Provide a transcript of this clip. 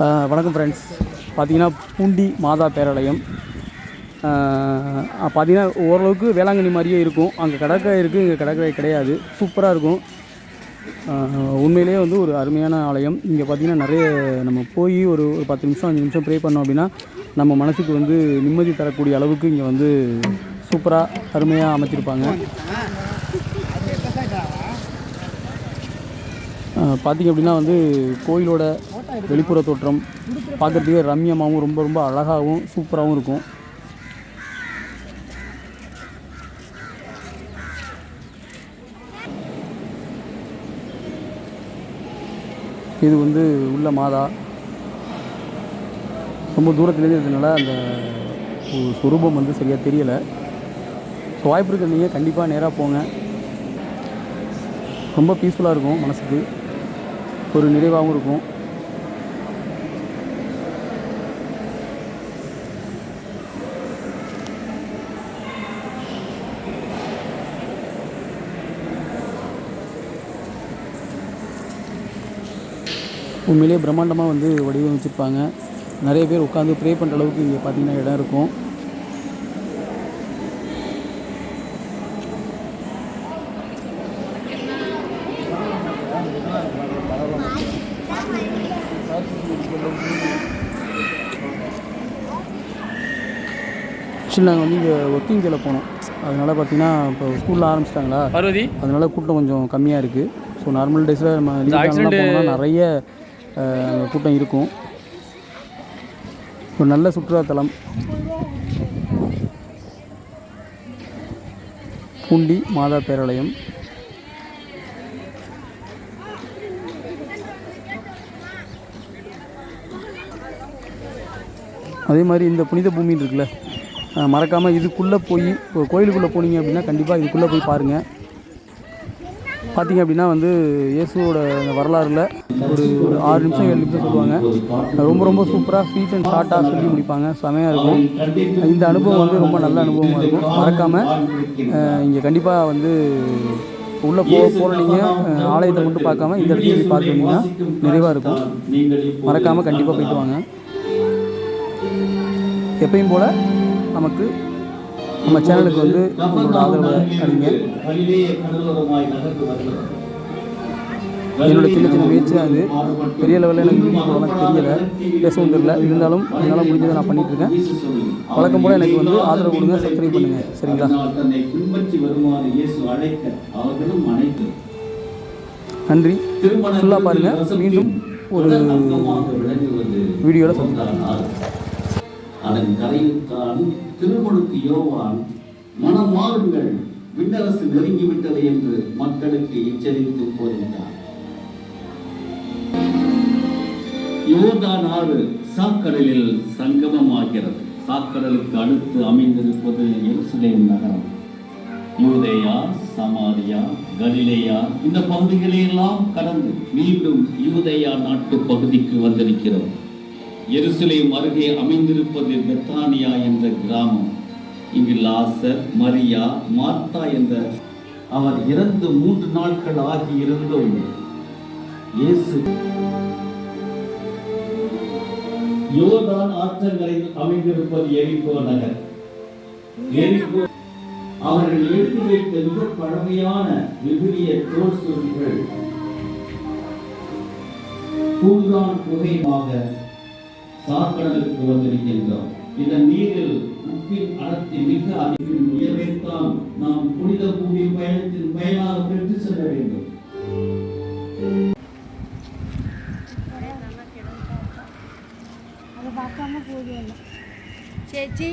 வணக்கம் ஃப்ரெண்ட்ஸ் பார்த்தீங்கன்னா பூண்டி மாதா பேராலயம். பார்த்தீங்கன்னா ஓரளவுக்கு வேளாங்கண்ணி மாதிரியே இருக்கும். அங்கே கடற்கரை இருக்குது இங்கே கடற்கரை கிடையாது. சூப்பராக இருக்கும். உண்மையிலேயே வந்து ஒரு அருமையான ஆலயம். இங்கே பார்த்தீங்கன்னா நிறைய நம்ம போய் ஒரு ஒரு பத்து நிமிஷம் அஞ்சு நிமிஷம் ப்ரே பண்ணோம் அப்படின்னா நம்ம மனசுக்கு வந்து நிம்மதி தரக்கூடிய அளவுக்கு இங்கே வந்து சூப்பராக அருமையாக அமைச்சிருப்பாங்க பார்த்திங்க அப்படின்னா வந்து கோயிலோட வெளிப்புற தோற்றம் பார்க்குறதுக்கே ரம்யமாகவும் ரொம்ப ரொம்ப அழகாகவும் சூப்பராகவும் இருக்கும். இது வந்து உள்ள மாதா. ரொம்ப தூரத்துலேருந்து இருந்ததுனால அந்த சுரூபம் வந்து சரியாக தெரியலை. ஸோ வாய்ப்பு இருக்கிறீங்க கண்டிப்பாக நேராக போங்க. ரொம்ப பீஸ்ஃபுல்லாக இருக்கும் மனசுக்கு. ஒரு நிறைவாகவும் இருக்கும். உண்மையிலேயே பிரம்மாண்டமாக வந்து வடிவமைச்சிருப்பாங்க. நிறைய பேர் உட்காந்து ப்ரே பண்ணுற அளவுக்கு இங்கே பார்த்தீங்கன்னா இடம் இருக்கும். ஆக்சுவலி நாங்கள் வந்து இங்கே ஒர்க்கிங் டேல போனோம். அதனால் பார்த்தீங்கன்னா இப்போ ஸ்கூலில் ஆரம்பிச்சிட்டாங்களா? அதனால கூட்டம் கொஞ்சம் கம்மியாக இருக்குது ஸோ நார்மல் டேஸில் நம்ம நிறைய கூட்டம் இருக்கும். ஒரு நல்ல சுற்றுலாத்தலம். பூண்டி மாதா பேராலயம். அதே மாதிரி இந்த புனித பூமின்னு இருக்குல்ல மறக்காமல் இதுக்குள்ளே போய் கோயிலுக்குள்ளே போனீங்க அப்படின்னா கண்டிப்பாக இதுக்குள்ளே போய் பாருங்கள் பார்த்தீங்க அப்படின்னா வந்து இயேசுவோட வரலாறில் வரலாறுல ஒரு ஒரு ஆறு நிமிஷம் ஏழு நிமிஷம் சொல்லுவாங்க. ரொம்ப ரொம்ப சூப்பராக ஸ்வீட் அண்ட் ஷார்ட்டாக சொல்லி முடிப்பாங்க. செமையாக இருக்கும். இந்த அனுபவம் வந்து ரொம்ப நல்ல அனுபவமாக இருக்கும். மறக்காமல் இங்கே கண்டிப்பாக வந்து உள்ளே போக போகிற நீங்கள் ஆலயத்தை மட்டும் பார்க்காம இந்த இடத்துல போய் பார்த்து வந்தீங்கன்னா நிறைவாக இருக்கும். மறக்காமல் கண்டிப்பாக போயிட்டு வாங்க. எப்பயும் போல் நமக்கு நம்ம சேனலுக்கு வந்து உங்களோட ஆதரவை அளிங்க. என்னோட சின்ன சின்ன முயற்சி தான் இது பெரிய லெவலில் எனக்கு வீடியோ போடலாம் தெரியல. பேசவும் தெரியல. இருந்தாலும் என்னால் முடிஞ்சதை நான் பண்ணிட்டு இருக்கேன். வழக்கம் போல் எனக்கு வந்து ஆதரவு கொடுங்க சப்ஸ்கிரைப் பண்ணுங்கள் சரிங்களா? நன்றி. ஃபுல்லாக பாருங்கள் மீண்டும் ஒரு வீடியோவில் சந்திக்கலாம் அதன் கரையுத்தான் திருமுழுக்கு யோவான் மனம் மாறுங்கள் விண்ணரசு நெருங்கிவிட்டது என்று மக்களுக்கு எச்சரித்து போதித்தார் யோர்தான் ஆறு சாக்கடலில் சங்கமமாகிறது. சாக்கடலுக்கு அடுத்து அமைந்திருப்பது எருசலேம் நகரம். யூதேயா சமாரியா கலிலேயா இந்த பகுதிகளையெல்லாம் கடந்து மீண்டும் யூதேயா நாட்டு பகுதிக்கு வந்திருக்கிறோம். எருசலேம் அருகே அமைந்திருப்பது பெத்தானியா என்ற கிராமம். இங்கு லாசர் மரியா மார்த்தா என்ற அவர் இறந்து மூன்று நாட்கள் ஆகி இருந்தும் இயேசு யோர்தான் ஆற்றங்கரையில் அமைந்திருப்பது எரிகோ நகர். எரிகோ அவர்கள் எழுதி வைத்த மிக பழமையான விவிலிய தோல் சொல்கள் பூங்கான் குகைமாக சாக்கடலுக்கு வந்திருக்கின்றோம் இதன் நீரில் உப்பின் அடர்த்தி மிக அதிகம் உயர்வைத்தான் நாம் புனித பூமி பயணத்தின் பயனாக பெற்று செல்ல வேண்டும் அதை பார்க்காம போதும் ചേച്ചി